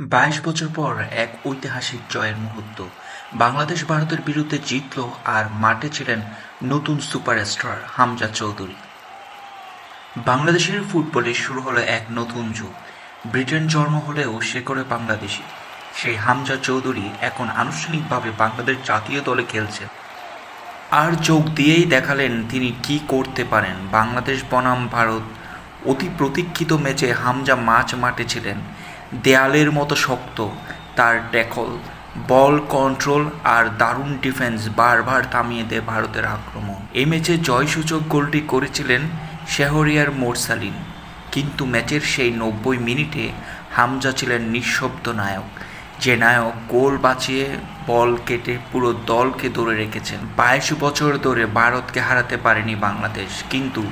বাইশ বছর পর এক ঐতিহাসিক জয়ের মুহূর্ত। বাংলাদেশ ভারতের বিরুদ্ধে জিতল আর মাঠে ছিলেন নতুন সুপারস্টার হামজা চৌধুরী। বাংলাদেশের ফুটবলে শুরু হলো এক নতুন যুগ। ব্রিটেন জন্ম হলেও সে করে বাংলাদেশি। সেই হামজা চৌধুরী এখন আনুষ্ঠানিকভাবে বাংলাদেশ জাতীয় দলে খেলছেন। আর চোখ দিয়েই দেখালেন তিনি কি করতে পারেন। বাংলাদেশ বনাম ভারত অতি প্রতীক্ষিত ম্যাচে হামজা মাঝ মাঠে ছিলেন। দেয়ালের মতো শক্ত, তার ট্যাকল বল কন্ট্রোল আর দারুণ ডিফেন্স বারবার থামিয়ে দেয় ভারতের আক্রমণ। এই ম্যাচে জয়সূচক গোলটি করেছিলেন শেহরিয়ার মোরসালিন, কিন্তু ম্যাচের সেই নব্বই মিনিটে হামজা ছিলেন নিঃশব্দ নায়ক। যে নায়ক গোল বাঁচিয়ে বল কেটে পুরো দলকে ধরে রেখেছেন। বাইশ বছর ধরে ভারতকে হারাতে পারেনি বাংলাদেশ, কিন্তু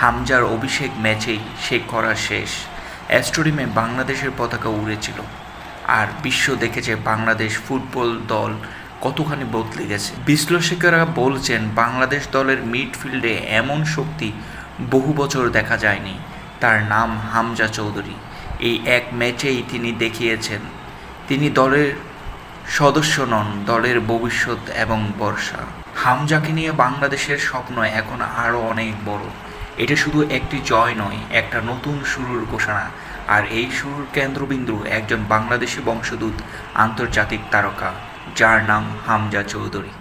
হামজার অভিষেক ম্যাচেই সে করা শেষ। অ্যাস্টোরিমে বাংলাদেশের পতাকা উড়েছিল। আর বিশ্ব দেখেছে বাংলাদেশ ফুটবল দল কতখানি বদলে গেছে। বিশ্লেষকেরা বলছেন, বাংলাদেশ দলের মিডফিল্ডে এমন শক্তি বহু বছর দেখা যায়নি। তার নাম হামজা চৌধুরী। এই এক ম্যাচেই তিনি দেখিয়েছেন, তিনি দলের সদস্য নন, দলের ভবিষ্যৎ এবং বর্ষা হামজাকে নিয়ে বাংলাদেশের স্বপ্ন এখন আরও অনেক বড়। এটা শুধু একটি জয় নয়, একটা নতুন শুরুর ঘোষণা। আর এই শুরুর কেন্দ্রবিন্দু একজন বাংলাদেশি বংশদূত আন্তর্জাতিক তারকা, যার নাম হামজা চৌধুরী।